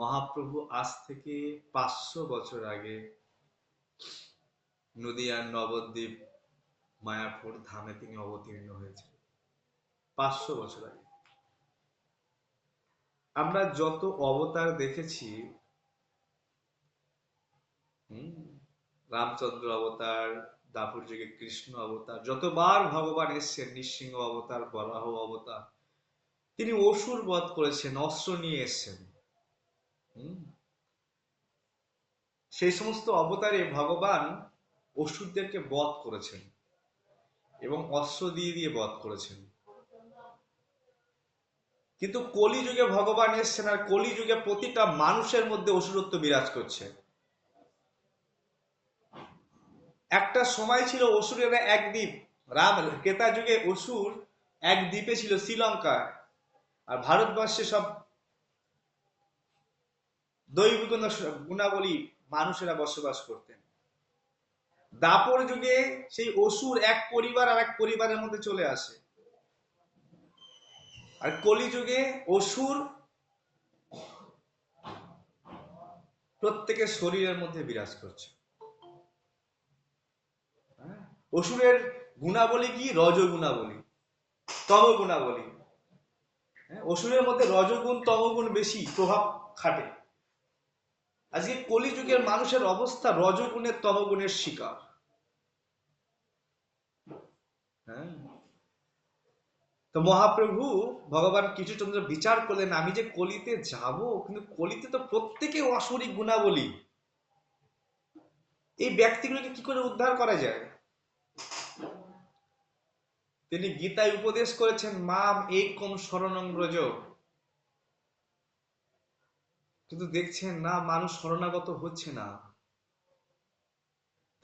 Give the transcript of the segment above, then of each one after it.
মহাপ্রভু আজ থেকে পাঁচশো বছর আগে নদিয়ার নবদ্বীপ মায়াপুর ধামে তিনি অবতীর্ণ হয়েছেন পাঁচশো বছর আগে আমরা যত অবতার দেখেছি রামচন্দ্র অবতার, দাপুর যুগে কৃষ্ণ অবতার, যতবার ভগবান এসছেন, নৃসিংহ অবতার, বরাহ অবতার, তিনি অসুর বধ করেছেন, অস্ত্র নিয়ে এসছেন। সেই সমস্ত অবতারে ভগবান অসুরদেরকে বধ করেছেন এবং অস্ত্র দিয়ে দিয়ে বধ করেছেন। কিন্তু কলিযুগে ভগবান এসছেন আর কলিযুগে প্রতিটা মানুষের মধ্যে অসুরত্ব বিরাজ করছে। একটা সময় ছিল অসুরেরা এক দ্বীপ, রাম কেতা যুগে অসুর এক দ্বীপে ছিল শ্রীলঙ্কা। আর ভারতবর্ষে সব দৈবিক গুণাবলী মানুষেরা বসবাস করতেন। দাপর যুগে সেই অসুর এক পরিবার আর এক পরিবারের মধ্যে চলে আসে। আর কলিযুগে অসুর প্রত্যেকের শরীরের মধ্যে বিরাজ করছে। হ্যাঁ? অসুরের গুণাবলী কি? রজ গুণাবলী তম গুণাবলী হ্যাঁ? অসুরের মধ্যে রজগুণ, তমগুণ বেশি প্রভাব খাটে। আজকে কলিযুগের মানুষের অবস্থা রজগুণের তমগুণের শিকার। হ্যাঁ? তো মহাপ্রভু ভগবান কৃষ্ণচন্দ্র বিচার করলেন, আমি যে কলিতে যাব, কিন্তু কলিতে তো প্রত্যেকে অসরিক গুণাবলী। এই ব্যক্তিগুলোকে কি করে উদ্ধার করা যায়? তিনি গীতায় উপদেশ করেছেন, মাম একম শরণং ব্রজ কিন্তু দেখছেন না, মানুষ শরণাগত হচ্ছে না।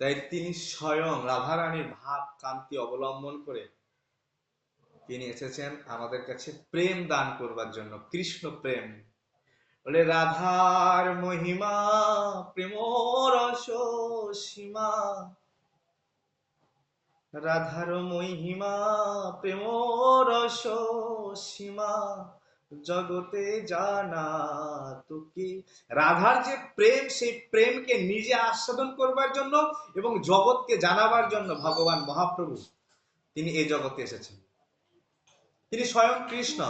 তাই তিনি স্বয়ং রাধারানীর ভাব কান্তি অবলম্বন করে তিনি এসেছেন আমাদের কাছে প্রেম দান করবার জন্য, কৃষ্ণ প্রেম। বলে, রাধার মহিমা প্রেম রস সীমা, রাধার মহিমা প্রেম রস সীমা। জগতে জানা তোকে রাধার যে প্রেম, সেই প্রেমকে নিজে আস্বাদন করবার জন্য এবং জগৎকে জানাবার জন্য ভগবান মহাপ্রভু তিনি এই জগতে এসেছেন। তিনি স্বয়ং কৃষ্ণ।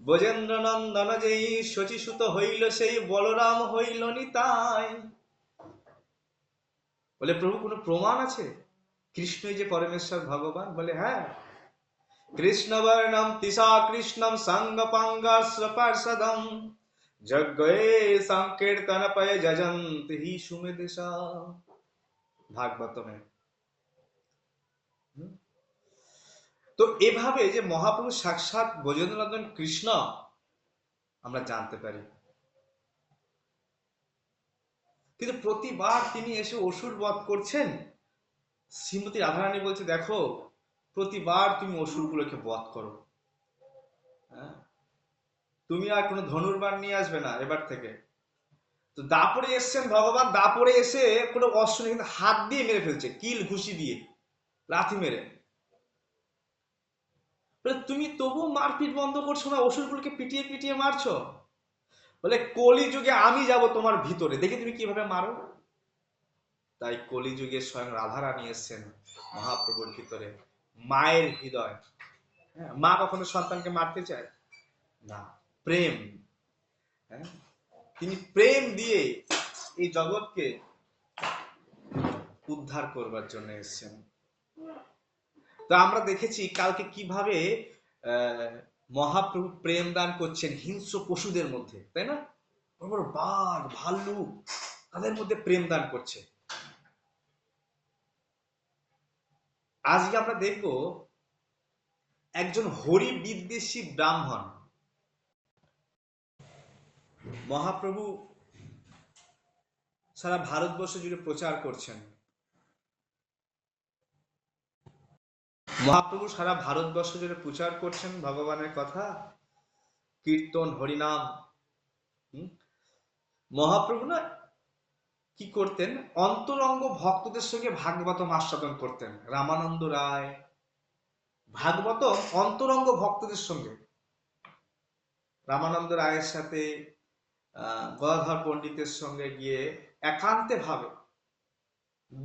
ব্রজেন্দ্র নন্দন যেই শচীসুত হইল, সেই বলরাম হইল নিতাই বলে, প্রভু, কোনো প্রমাণ আছে? কৃষ্ণই যে পরমেশ্বর ভগবান? বলে হ্যাঁ পাঙ্গাশ্রপার্ষদম যজ্ঞে সংকীর্তন পয় যজন্ত হি সুমেদিশা ভাগবতমে হুম? তো এভাবে যে মহাপুরুষ সাক্ষাৎ ব্রজেন্দ্রনন্দন কৃষ্ণ, আমরা জানতে পারি। কিন্তু প্রতিবার তিনি এসে অসুর বধ করছেন। শ্রীমতী রাধারানী বলছে, দেখো প্রতিবার তুমি অসুরগুলোকে বধ করো। হ্যাঁ? তুমি আর কোনো ধনুর্বাণ নিয়ে আসবে না এবার থেকে। তো দাপরে এসছেন ভগবান, দাপরে এসে কোনো অস্ত্র কিন্তু হাত দিয়ে মেরে ফেলছে, কিল ঘুষি দিয়ে, লাথি মেরে। তুমি তবু মারপিট বন্ধ করছ না, অসুরগুলোকে পিটিয়ে পিটিয়ে মারছো? বলে কলি যুগে আমি যাব তোমার ভিতরে। দেখি তুমি কীভাবে মারো। তাই কলি যুগে স্বয়ং রাধারানী এসছেন মহাপ্রভুর ভিতরে। মায়ের হৃদয়। হ্যাঁ, মা কখনো সন্তানকে মারতে চায়? না প্রেম। হ্যাঁ, তিনি প্রেম দিয়ে এই জগৎকে উদ্ধার করবার জন্য এসেছেন। তো আমরা দেখেছি কালকে কীভাবে মহাপ্রভু প্রেম দান করছেন হিংস্র পশুদের মধ্যে তাই না? বাঘ ভাল্লুক তাদের মধ্যে প্রেম দান করছে। আজকে আমরা দেখব একজন হরি বিদ্বেষী ব্রাহ্মণ। মহাপ্রভু সারা ভারতবর্ষ জুড়ে প্রচার করছেন। মহাপ্রভু সারা ভারতবর্ষ জুড়ে প্রচার করছেন ভগবানের কথা। কীর্তন, হরিনাম? মহাপ্রভু না কি করতেন? অন্তরঙ্গ ভক্তদের সঙ্গে ভাগবতম আস্বাদন করতেন। রামানন্দ রায়। ভাগবত অন্তরঙ্গ ভক্তদের সঙ্গে। রামানন্দ রায়ের সাথে গদাধর পণ্ডিতের সঙ্গে গিয়ে একান্তে ভাবে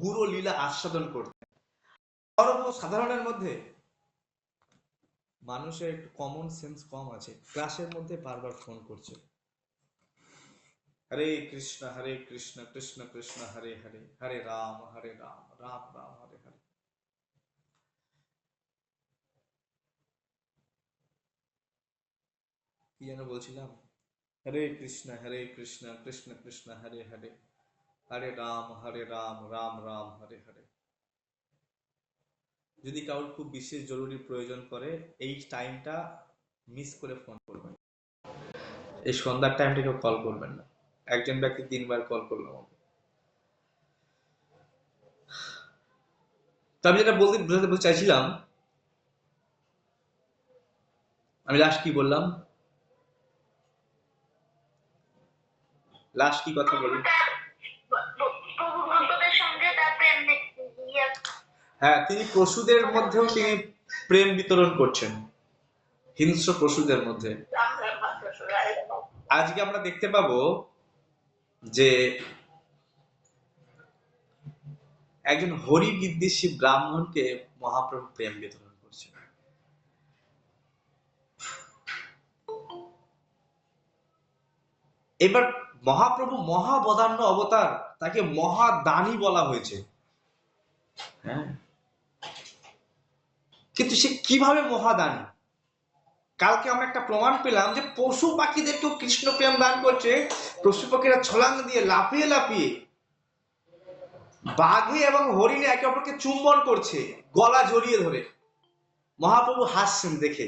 গুরু লীলা আস্বাদন করতেন। সাধারণের মধ্যে মানুষের একটু কমন সেন্স কম আছে। ক্লাসের মধ্যে বারবার ফোন করছে। হরে কৃষ্ণ হরে কৃষ্ণ কৃষ্ণ কৃষ্ণ, হরে হরে হরে রাম হরে রাম রাম রাম, হরে হরে। কি যেন বলছিলাম? হরে কৃষ্ণ হরে কৃষ্ণ কৃষ্ণ কৃষ্ণ, হরে হরে হরে রাম হরে রাম রাম রাম, হরে হরে। যদি কারোর খুব বিশেষ জরুরি প্রয়োজন পড়ে, এই টাইমটা মিস করে ফোন করবেন। এই সন্ধ্যার টাইমটা কেউ কল করবেন না। একজন ব্যক্তি তিনবার কল করল আমাকে। তো আমি যেটা বলতে বোঝাতে চাইছিলাম আমি লাস্ট কি বললাম? লাস্ট কি কথা বলি হ্যাঁ তিনি পশুদের মধ্যেও তিনি প্রেম বিতরণ করছেন। হিংস্র পশুদের মধ্যে। আজকে আমরা দেখতে পাবো যে একজন হরি বিদ্বেষী ব্রাহ্মণকে মহাপ্রভু প্রেম বিতরণ করছেন। এবার মহাপ্রভু মহাবদান্য অবতার তাকে মহাদানী বলা হয়েছে। হ্যাঁ। কিন্তু সে কীভাবে মহাদানী? কালকে আমরা একটা প্রমাণ পেলাম যে পশু পাখিদেরকেও কৃষ্ণ প্রেম দান করছে, পশু পাখিরা ছলাং দিয়ে লাফিয়ে লাফিয়ে বাঘে এবং হরিণে একে অপরকে চুম্বন করছে, গলা জড়িয়ে ধরে। মহাপ্রভু হাসছেন দেখে,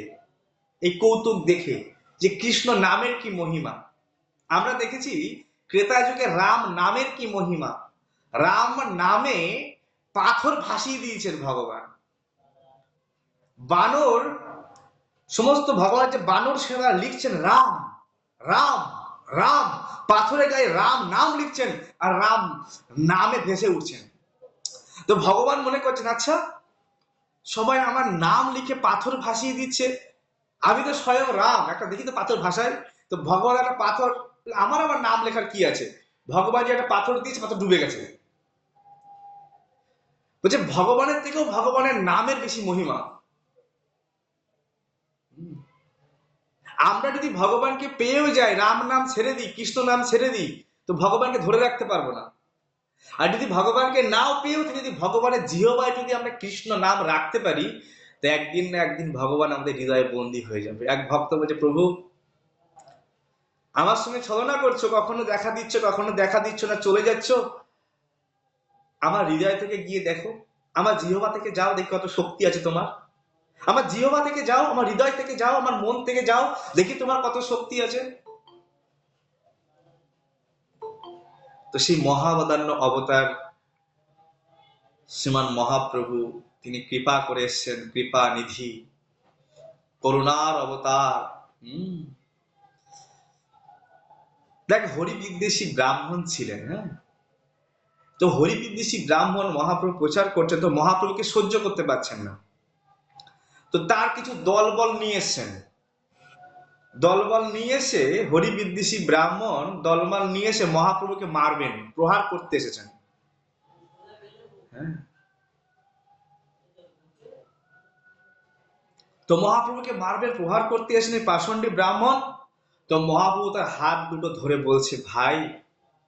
এই কৌতুক দেখে যে কৃষ্ণ নামের কি মহিমা। আমরা দেখেছি ক্রেতা যুগে রাম নামের কি মহিমা। রাম নামে পাথর ভাসিয়ে দিয়েছেন ভগবান। বানর সমস্ত ভগবানের যে বানর সেনা লিখছেন, রাম রাম রাম পাথরে গায়ে রাম নাম লিখছেন আর রাম নামে ভেসে উঠছেন। তো ভগবান মনে করছেন আচ্ছা সবাই আমার নাম লিখে পাথর ভাসিয়ে দিচ্ছে। আমি তো স্বয়ং রাম। একটা দেখি তো পাথর ভাষায় তো ভগবান একটা পাথর, আমার আমার নাম লেখার কি আছে? ভগবান যে একটা পাথর দিয়েছে, পাথর ডুবে গেছে। বলছে, ভগবানের থেকেও ভগবানের নামের বেশি মহিমা। আমরা যদি ভগবানকে পেয়েও যাই, রাম নাম ছেড়ে দিই, কৃষ্ণ নাম ছেড়ে দিই, তো ভগবানকে ধরে রাখতে পারব না। আর যদি ভগবানকে নাও পেয়েও যদি ভগবানের জিহবায় যদি আমরা কৃষ্ণ নাম রাখতে পারি, তো একদিন না একদিন ভগবান আমাদের হৃদয়ে বন্দী হয়ে যাবে। এক ভক্ত বলছে, প্রভু, আমার সঙ্গে ছলনা করছ, কখনো দেখা দিচ্ছ, কখনো দেখা দিচ্ছ না, চলে যাচ্ছ। আমার হৃদয় থেকে গিয়ে দেখো, আমার জিহবা থেকে যাও, দেখি কত শক্তি আছে তোমার। আমার জিহবা থেকে যাও, আমার হৃদয় থেকে যাও, আমার মন থেকে যাও, দেখি তোমার কত শক্তি আছে। তো সেই মহাবদান্য অবতার শ্রীমান মহাপ্রভু, তিনি কৃপা করে এসছেন, কৃপা নিধি, করুণার অবতার। দেখ হরি বিদ্বেষী ব্রাহ্মণ ছিলেন হ্যাঁ? তো হরি বিদ্বেষী ব্রাহ্মণ মহাপ্রভু প্রচার করছেন তো মহাপ্রভুকে সহ্য করতে পারছেন না। তো তার কিছু দলবল নিয়ে এসছেন। দলবল নিয়ে এসে হরি বিদ্বেষী ব্রাহ্মণ দলবল নিয়ে এসে মহাপ্রভুকে মারবেন, প্রহার করতে এসেছেন। হ্যাঁ। তো মহাপ্রভুকে মারবেন, প্রহার করতে এসেছেন পাষণ্ডী ব্রাহ্মণ। তো মহাপ্রভু তার হাত দুটো ধরে বলছে, ভাই,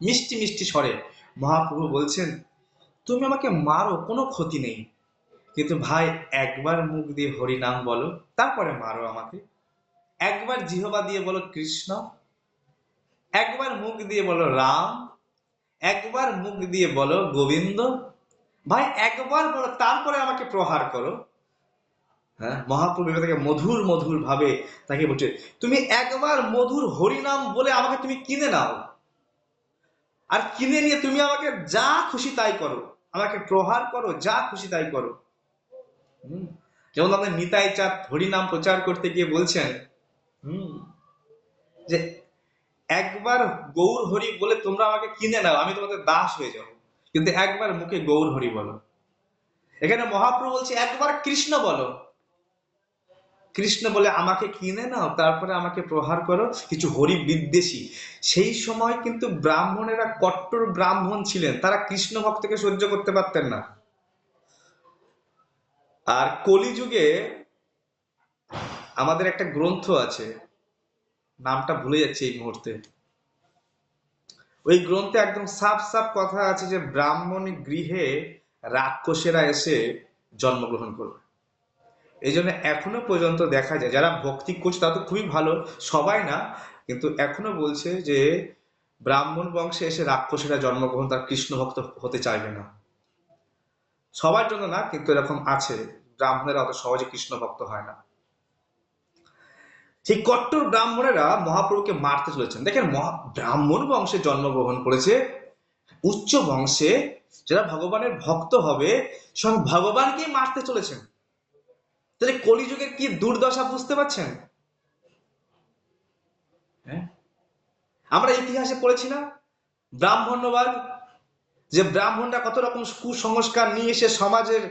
মিষ্টি মিষ্টি স্বরে। মহাপ্রভু বলছেন, তুমি আমাকে মারো, কোনো ক্ষতি নেই। কিন্তু ভাই, একবার মুখ দিয়ে হরি নাম বলো, তারপরে মারো আমাকে। একবার জিহবা দিয়ে বলো কৃষ্ণ, একবার মুখ দিয়ে বলো রাম, একবার মুখ দিয়ে বলো গোবিন্দ। ভাই, একবার বলো, তারপরে আমাকে প্রহার করো। হ্যাঁ মহাপ্রভু তাকে মধুর মধুর ভাবে তাকে বলছে, তুমি একবার মধুর হরিনাম বলে আমাকে তুমি কিনে নাও। আর কিনে নিয়ে তুমি আমাকে যা খুশি তাই করো। আমাকে প্রহার করো, যা খুশি তাই করো। যেমন আমাদের নিতাই চাঁদ হরিনাম প্রচার করতে গিয়ে বলছেন, হুম, যে একবার গৌর হরি বলে তোমরা আমাকে কিনে নাও, আমি তোমাদের দাস হয়ে যাব। কিন্তু একবার মুখে গৌর হরি বলো। এখানে মহাপ্রভু বলছে, একবার কৃষ্ণ বলো। কৃষ্ণ বলে, আমাকে কিনে নাও, তারপরে আমাকে প্রহার করো। কিছু হরি বিদ্বেষী। সেই সময় কিন্তু ব্রাহ্মণেরা কট্টর ব্রাহ্মণ ছিলেন, তারা কৃষ্ণ ভক্তকে সহ্য করতে পারতেন না। আর কলিযুগে আমাদের একটা গ্রন্থ আছে, নামটা ভুলে যাচ্ছে এই মুহূর্তে। ওই গ্রন্থে একদম সাফ সাফ কথা আছে যে ব্রাহ্মণ গৃহে রাক্ষসেরা এসে জন্মগ্রহণ করবে। এই জন্য এখনও পর্যন্ত দেখা যায়, যারা ভক্তি করছে তারা তো খুবই ভালো, সবাই না, কিন্তু এখনও বলছে যে ব্রাহ্মণ বংশে এসে রাক্ষসেরা জন্মগ্রহণ, তার কৃষ্ণ ভক্ত হতে চাইবে না। সবার জন্য না, কিন্তু এরকম আছে। ব্রাহ্মণেরা অত সহজে কৃষ্ণ ভক্ত হয় না। সেই কট্টর ব্রাহ্মণেরা মহাপ্রভুকে মারতে চলেছেন। দেখেন, মহা ব্রাহ্মণ বংশে জন্মগ্রহণ করেছে, উচ্চ বংশে যারা ভগবানের ভক্ত হবে, স্বয়ং ভগবানকেই মারতে চলেছেন। তাহলে কলিযুগের কি দুর্দশা বুঝতে পারছেন? হ্যাঁ? আমরা ইতিহাসে পড়েছি না। ব্রাহ্মণ্যবাদ যে ব্রাহ্মণরা কত রকম কুসংস্কার নিয়ে এসে সমাজের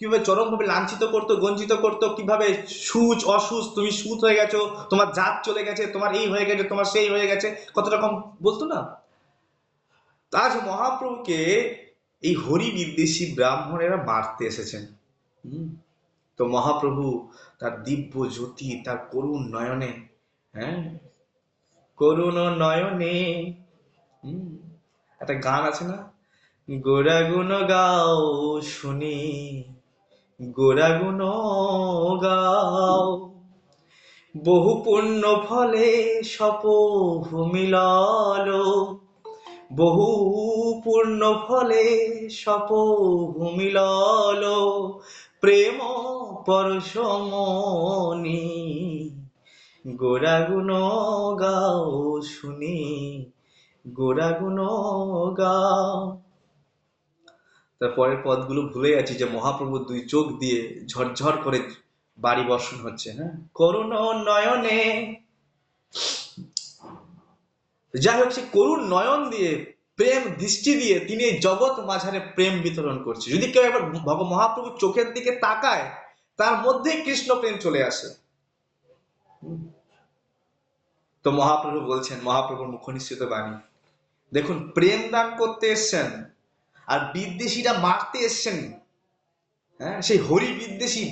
কীভাবে চরমভাবে লাঞ্ছিত করতো, গঞ্জিত করতো, কীভাবে সুচ, অসুচ, তুমি সুচ হয়ে গেছো, তোমার জাত চলে গেছে, তোমার এই হয়ে গেছে, তোমার সেই হয়ে গেছে, কত রকম বলতো না? আজ মহাপ্রভুকে এই হরি বিদ্বেষী ব্রাহ্মণেরা মারতে এসেছেন। তো মহাপ্রভু তার দিব্য জ্যোতি, তার করুণ নয়নে হ্যাঁ? করুণ নয়নে একটা গান আছে না? গোরা গুণ গাও শুনি, গোরা গুণ গাও। বহু পুণ্য ফলে সপহ মিলাল বহু পূর্ণ ফলে সপহ মিলাল প্রেম পরশমণি, গোরা গুণ গাও শুনি, গোরা গুণ গাও। তারপরের পদগুলো ভুলে যাচ্ছি যে মহাপ্রভুর দুই চোখ দিয়ে ঝরঝর করে বাড়ি বর্ষণ হচ্ছে হ্যাঁ? করুণ নয়নে। যাই হোক সে করুণ নয়ন দিয়ে, প্রেম দৃষ্টি দিয়ে তিনি এই জগৎ মাঝারে প্রেম বিতরণ করছে। যদি কেউ একবার ভগ, মহাপ্রভুর চোখের দিকে তাকায়, তার মধ্যেই কৃষ্ণ প্রেম চলে আসে। তো মহাপ্রভু বলছেন, মহাপ্রভুর মুখ নিশ্চিত বাণী। দেখুন, প্রেম দান করতে এসছেন আর বিদ্বেষীরা মারতে এসছেন। হ্যাঁ সেই হরি বিদ্বেষী